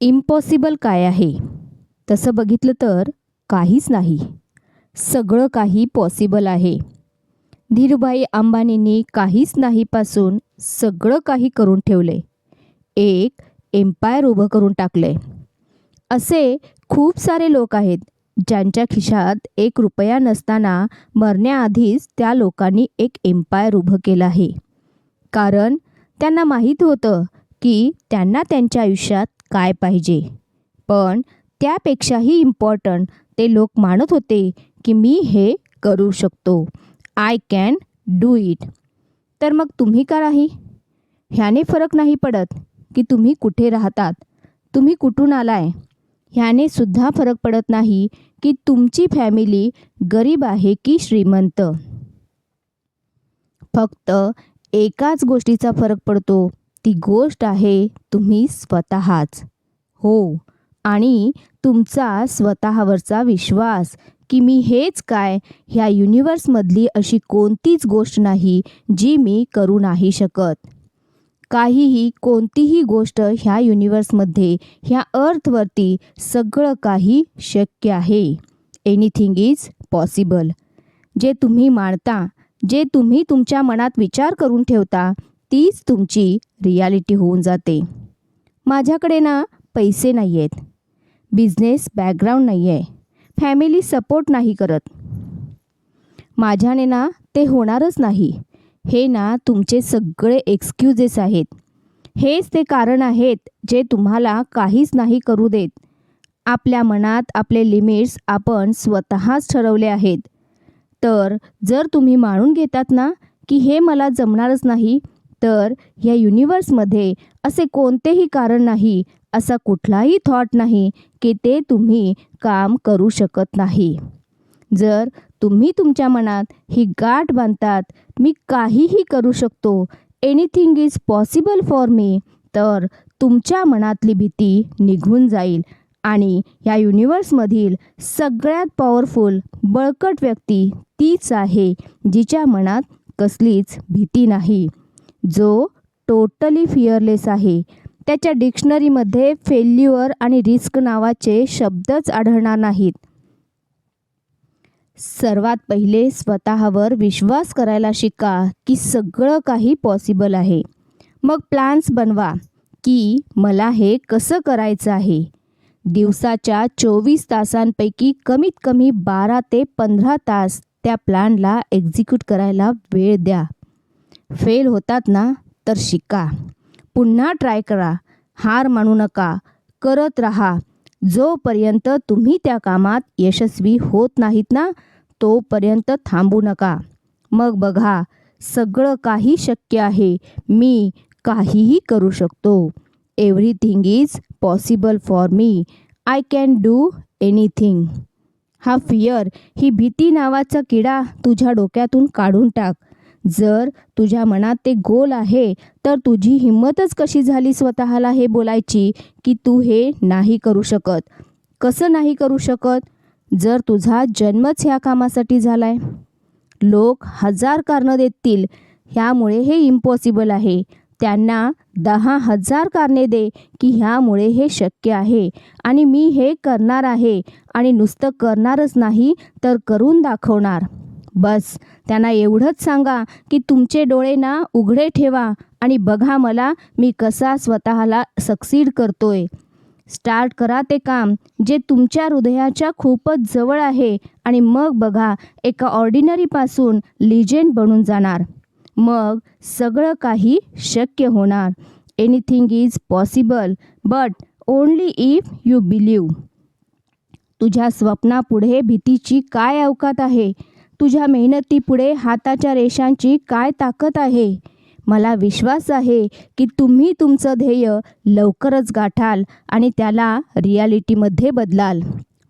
Impossible काय आहे? तसं बघितलं तर काहीच नाही. सगळं काही पॉसिबल आहे. धीरूभाई अंबानींनी काहीच नाहीपासून सगळं काही करून ठेवले. एक एम्पायर उभं करून टाकले असे खूप सारे लोक आहेत ज्यांच्या खिशात एक रुपया नसताना मरण्याआधीच त्या लोकांनी एक एम्पायर उभं केलं आहे. कारण त्यांना माहीत होतं की त्यांना त्यांच्या आयुष्यात काय पाहिजे. पण त्यापेक्षाही इम्पॉर्टंट ते लोक मानत होते की मी हे करू शकतो. आय कॅन डू इट तर मग तुम्ही का नाही? ह्याने फरक नाही पडत की तुम्ही कुठे राहतात. तुम्ही कुठून आलाय? ह्याने सुद्धा फरक पडत नाही की तुमची फॅमिली गरीब आहे की श्रीमंत. फक्त एकाच गोष्टीचा फरक पडतो. ती गोष्ट आहे तुम्ही स्वतःच. हो आणि तुमचा स्वतःवरचा विश्वास की मी हेच काय ह्या युनिवर्समधली अशी कोणतीच गोष्ट नाही जी मी करू नाही शकत. काहीही कोणतीही गोष्ट ह्या युनिवर्समध्ये ह्या अर्थवरती सगळं काही शक्य आहे. एनिथिंग इज पॉसिबल जे तुम्ही मानता जे तुम्ही तुमच्या मनात विचार करून ठेवता तीच तुमची रियालिटी होऊन जाते. माझ्याकडे ना पैसे नाही आहेत बिझनेस बॅकग्राऊंड नाही आहे फॅमिली सपोर्ट नाही करत. माझ्याने ना ते होणारच नाही. हे ना तुमचे सगळे एक्सक्युजेस आहेत. हेच ते कारण आहेत जे तुम्हाला काहीच नाही करू देत. आपल्या मनात आपले लिमिट्स आपण स्वतःच ठरवले आहेत. तर जर तुम्ही मानून घेतात ना की हे मला जमणारच नाही तर ह्या युनिवर्समध्ये असे कोणतेही कारण नाही असा कुठलाही थॉट नाही की ते तुम्ही काम करू शकत नाही. जर तुम्ही तुमच्या मनात ही गाठ बांधतात मी काहीही करू शकतो anything is possible for me तर तुमच्या मनातली भीती निघून जाईल आणि या युनिवर्समधील सगळ्यात पॉवरफुल बळकट व्यक्ती तीच आहे जिच्या मनात कसलीच भीती नाही. जो टोटली फिअरलेस आहे. त्याच्या डिक्शनरीमध्ये फेल्युअर आणि रिस्क नावाचे शब्दच आढळणार नाहीत. सर्वात पहिले स्वतःवर विश्वास करायला शिका की सगळं काही पॉसिबल आहे. मग प्लॅन्स बनवा की मला हे कसं करायचं आहे. दिवसाच्या चोवीस तासांपैकी कमीत कमी बारा ते पंधरा तास त्या प्लॅनला एक्झिक्यूट करायला वेळ द्या. फेल होतात ना तर शिका. पुन्हा ट्राय करा. हार मानू नका. करत राहा. जोपर्यंत तुम्ही त्या कामात यशस्वी होत नाहीत ना तोपर्यंत थांबू नका. मग बघा सगळं काही शक्य आहे. मी काहीही करू शकतो. Everything is possible for me I can do anything हा फियर ही भीती नावाचा किडा तुझ्या डोक्यातून काढून टाक. जर तुझ्या मनात ते गोल आहे तर तुझी हिंमतच कशी झाली स्वतःला हे बोलायची की तू हे नाही करू शकत? कसं नाही करू शकत? जर तुझा जन्मच ह्या कामासाठी झालाय. लोक हजार कारणं देतील ह्यामुळे हे इम्पॉसिबल आहे. त्यांना दहा हजार कारणे दे की ह्यामुळे हे शक्य आहे. आणि मी हे करणार आहे आणि नुसतं करणारच नाही तर करून दाखवणार. बस. त्यांना एवढंच सांगा की तुमचे डोळे ना उघडे ठेवा आणि बघा मला मी कसा स्वतःला सक्सीड करतोय. स्टार्ट करा ते काम जे तुमच्या हृदयाच्या खूपच जवळ आहे आणि मग बघा एका ऑर्डिनरीपासून लिजेंड बनून जाणार. मग सगळं काही शक्य होणार. Anything is possible but only if you believe तुझ्या स्वप्नापुढे भीतीची काय अवकात आहे? तुझ्या मेहनतीपुढे हाताच्या रेषांची काय ताकद आहे? मला विश्वास आहे की तुम्ही तुमचं ध्येय लवकरच गाठाल आणि त्याला रियालिटीमध्ये बदलाल.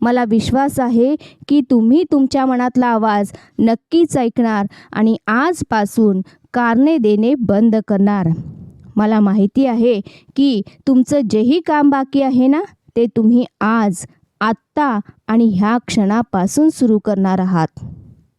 मला विश्वास आहे की तुम्ही तुमच्या मनातला आवाज नक्कीच ऐकणार आणि आजपासून कारणे देणे बंद करणार. मला माहिती आहे की तुमचं जेही काम बाकी आहे ना ते तुम्ही आज आत्ता आणि ह्या क्षणापासून सुरू करणार आहात.